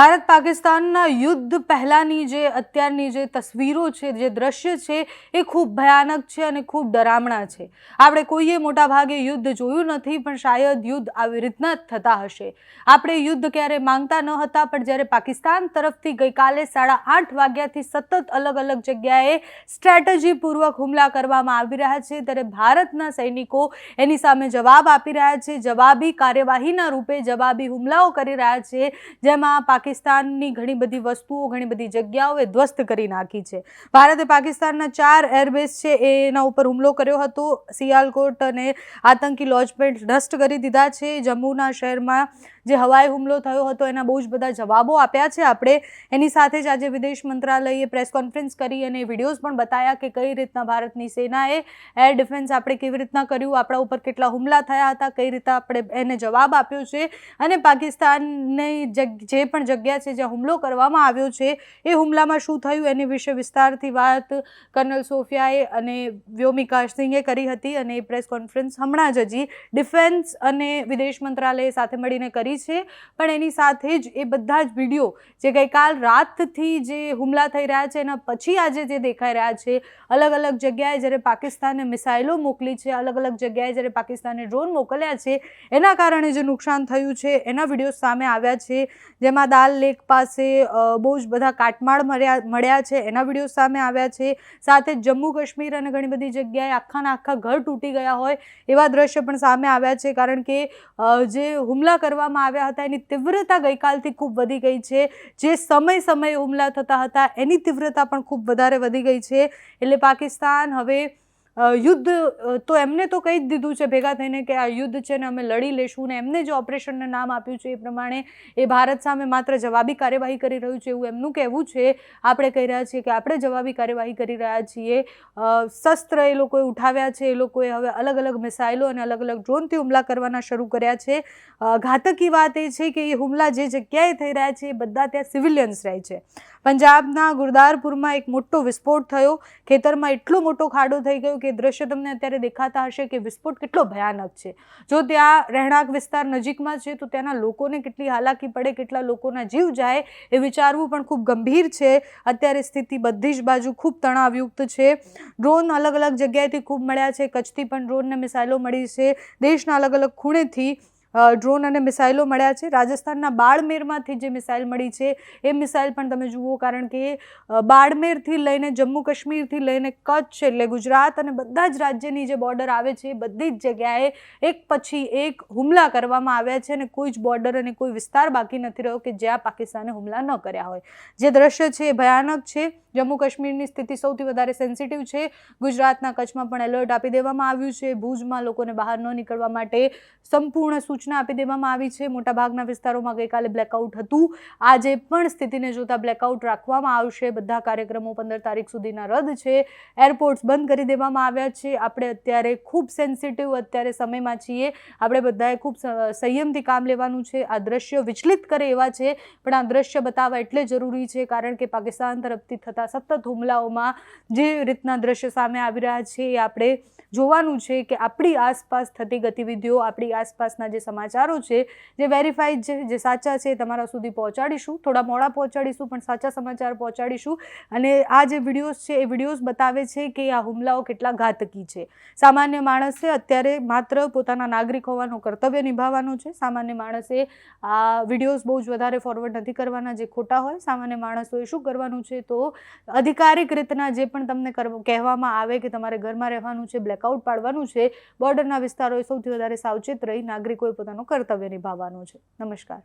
ભારત પાકિસ્તાનના યુદ્ધ પહેલાંની જે અત્યારની જે તસવીરો છે, જે દ્રશ્ય છે, એ ખૂબ ભયાનક છે અને ખૂબ ડરામણા છે. આપણે કોઈએ મોટા ભાગે યુદ્ધ જોયું નથી, પણ શાયદ યુદ્ધ આવી રીતના જ થતા હશે. આપણે યુદ્ધ ક્યારે માંગતા ન હતા, પણ જ્યારે પાકિસ્તાન તરફથી ગઈકાલે સાડા આઠ વાગ્યાથી સતત અલગ અલગ જગ્યાએ સ્ટ્રેટેજીપૂર્વક હુમલા કરવામાં આવી રહ્યા છે, ત્યારે ભારતના સૈનિકો એની સામે જવાબ આપી રહ્યા છે, જવાબી કાર્યવાહીના રૂપે જવાબી હુમલાઓ કરી રહ્યા છે, જેમાં પાકિસ્તાનની ઘણી બધી વસ્તુઓ, ઘણી બધી જગ્યાઓ એ ધ્વસ્ત કરી નાખી છે. ભારતે પાકિસ્તાનના ચાર એરબેઝ છે, એના ઉપર હુમલો કર્યો હતો. સિયાલકોટ અને આતંકી લોજમેન્ટ નષ્ટ કરી દીધા છે. જમ્મુના શહેરમાં જે હવાઈ હુમલો થયો હતો, એના બહુ જ બધા જવાબો આપ્યા છે. આપણે એની સાથે જ આજે વિદેશ મંત્રાલયે પ્રેસ કોન્ફરન્સ કરી અને વિડીયોઝ પણ બતાવ્યા કે કઈ રીતના ભારતની સેનાએ એર ડિફેન્સ આપણે કેવી રીતના કર્યું, આપણા ઉપર કેટલા હુમલા થયા હતા, કઈ રીતે આપણે એને જવાબ આપ્યો છે અને પાકિસ્તાનની જે પણ જગ્યા છે જ્યાં હુમલો કરવામાં આવ્યો છે, એ હુમલામાં શું થયું એની વિશે વિસ્તારથી વાત કર્નલ સોફિયાએ અને વ્યોમિકા સિંહે કરી હતી અને એ પ્રેસ કોન્ફરન્સ હમણાં જ હજી ડિફેન્સ અને વિદેશ મંત્રાલય સાથે મળીને કરી છે, પણ એની સાથે જ એ બધા જ વીડિયો જે ગઈકાલ રાતથી જે હુમલા થઈ રહ્યા છે, એના પછી આજે જે દેખાઈ રહ્યા છે, અલગ અલગ જગ્યાએ જ્યારે પાકિસ્તાને મિસાઇલો મોકલી છે, અલગ અલગ જગ્યાએ જ્યારે પાકિસ્તાને ડ્રોન મોકલ્યા છે, એના કારણે જે નુકસાન થયું છે, એના વીડિયો સામે આવ્યા છે, જેમાં દાલ લેક પાસે બહુ જ બધા કાટમાળ મળ્યા મળ્યા છે, એના વીડિયો સામે આવ્યા છે, સાથે જમ્મુ કાશ્મીર અને ઘણી બધી જગ્યાએ આખાના આખા ઘર તૂટી ગયા હોય, એવા દ્રશ્ય પણ સામે આવ્યા છે, કારણ કે જે હુમલા કરવામાં આવ્યા હતા. એની તીવ્રતા ગઈકાલથી ખૂબ વધી ગઈ છે. જે સમય સમયે હુમલા થતા હતા, એની તીવ્રતા પણ ખૂબ વધારે વધી ગઈ છે. એટલે પાકિસ્તાન હવે યુદ્ધ તો એમને તો કહી જ દીધું છે ભેગા થઈને કે આ યુદ્ધ છે ને અમે લડી લેશું ને એમને જે ઓપરેશનને નામ આપ્યું છે એ પ્રમાણે એ ભારત સામે માત્ર જવાબી કાર્યવાહી કરી રહ્યું છે એવું એમનું કહેવું છે. આપણે કહી રહ્યા છીએ કે આપણે જવાબી કાર્યવાહી કરી રહ્યા છીએ. શસ્ત્ર એ લોકોએ ઉઠાવ્યા છે, એ લોકોએ હવે અલગ અલગ મિસાઇલો અને અલગ અલગ ડ્રોનથી હુમલા કરવાના શરૂ કર્યા છે. ઘાતકી વાત એ છે કે એ હુમલા જે જગ્યાએ થઈ રહ્યા છે એ બધા ત્યાં સિવિલિયન્સ રહે છે. પંજાબના ગુરદારપુરમાં એક મોટો વિસ્ફોટ થયો. ખેતરમાં એટલો મોટો ખાડો થઈ ગયો કે દ્રશ્ય તમને અત્યારે દેખાતા હશે કે વિસ્ફોટ કેટલો ભયાનક છે. જો ત્યાં રહેણાંક વિસ્તાર નજીકમાં છે, તો ત્યાંના લોકોને કેટલી હાલાકી પડે, કેટલા લોકોના જીવ જાય, એ વિચારવું પણ ખૂબ ગંભીર છે. અત્યારે સ્થિતિ બધી જ બાજુ ખૂબ તણાવયુક્ત છે. ડ્રોન અલગ અલગ જગ્યાએથી ખૂબ મળ્યા છે. કચ્છથી પણ ડ્રોનને મિસાઇલો મળી છે. દેશના અલગ અલગ ખૂણેથી ડ્રોન અને મિસાઇલો મળ્યા છે. રાજસ્થાનના બાળમેરમાંથી જે મિસાઇલ મળી છે, એ મિસાઇલ પણ તમે જુઓ કારણ કે બાડમેરથી લઈને જમ્મુ કાશ્મીરથી લઈને કચ્છ એટલે ગુજરાત અને બધા જ રાજ્યની જે બોર્ડર આવે છે, એ બધી જ જગ્યાએ એક પછી એક હુમલા કરવામાં આવ્યા છે અને કોઈ જ બોર્ડર અને કોઈ વિસ્તાર બાકી નથી રહ્યો કે જ્યાં પાકિસ્તાને હુમલા ન કર્યા હોય. જે દ્રશ્ય છે એ ભયાનક છે. જમ્મુ કાશ્મીરની સ્થિતિ સૌથી વધારે સેન્સિટિવ છે. ગુજરાતના કચ્છમાં પણ એલર્ટ આપી દેવામાં આવ્યું છે. ભુજમાં લોકોને બહાર ન નીકળવા માટે સંપૂર્ણ સૂચના આપી દેવામાં આવી છે. મોટાભાગના વિસ્તારોમાં ગઈકાલે બ્લેકઆઉટ હતું. આજે પણ સ્થિતિને જોતા બ્લેકઆઉટ રાખવામાં આવશે. બધા કાર્યક્રમો પંદર તારીખ સુધીના રદ છે. એરપોર્ટ્સ બંધ કરી દેવામાં આવ્યા છે. આપણે અત્યારે ખૂબ સેન્સિટિવ અત્યારે સમયમાં છીએ. આપણે બધાએ ખૂબ સંયમથી કામ લેવાનું છે. આ દ્રશ્ય વિચલિત કરે એવા છે. પણ આ દ્રશ્ય બતાવવા એટલે જરૂરી છે કારણ કે પાકિસ્તાન તરફથી થતા સતત હુમલાઓમાં જે રીતના દ્રશ્ય સામે આવી રહ્યા છે એ આપણે જોવાનું છે કે આપણી આસપાસ થતી ગતિવિધિઓ, આપણી આસપાસના જે સમાચારો છે જે વેરીફાઈડ છે, જે સાચા છે, તમારા સુધી પહોંચાડીશું. થોડા મોડા પહોંચાડીશું, પણ સાચા સમાચાર પહોંચાડીશું. અને આ જે વિડીયોઝ છે, એ વિડીયોઝ બતાવે છે કે આ હુમલાઓ કેટલા ઘાતકી છે. સામાન્ય માણસે અત્યારે માત્ર પોતાના નાગરિક હોવાનું કર્તવ્ય નિભાવવાનું છે. સામાન્ય માણસે આ વિડીયોઝ બહુ જ વધારે ફોરવર્ડ નથી કરવાના જે ખોટા હોય. સામાન્ય માણસોએ શું કરવાનું છે તો અધિકારિક રીતના જે પણ તમને કહેવામાં આવે કે તમારે ઘરમાં રહેવાનું છે બ્લેકઆઉટ પાડવાનું છે બોર્ડરના વિસ્તારોએ સૌથી વધારે સાવચેત રહી નાગરિકોએ પોતાનું કર્તવ્ય નિભાવવાનું છે. નમસ્કાર.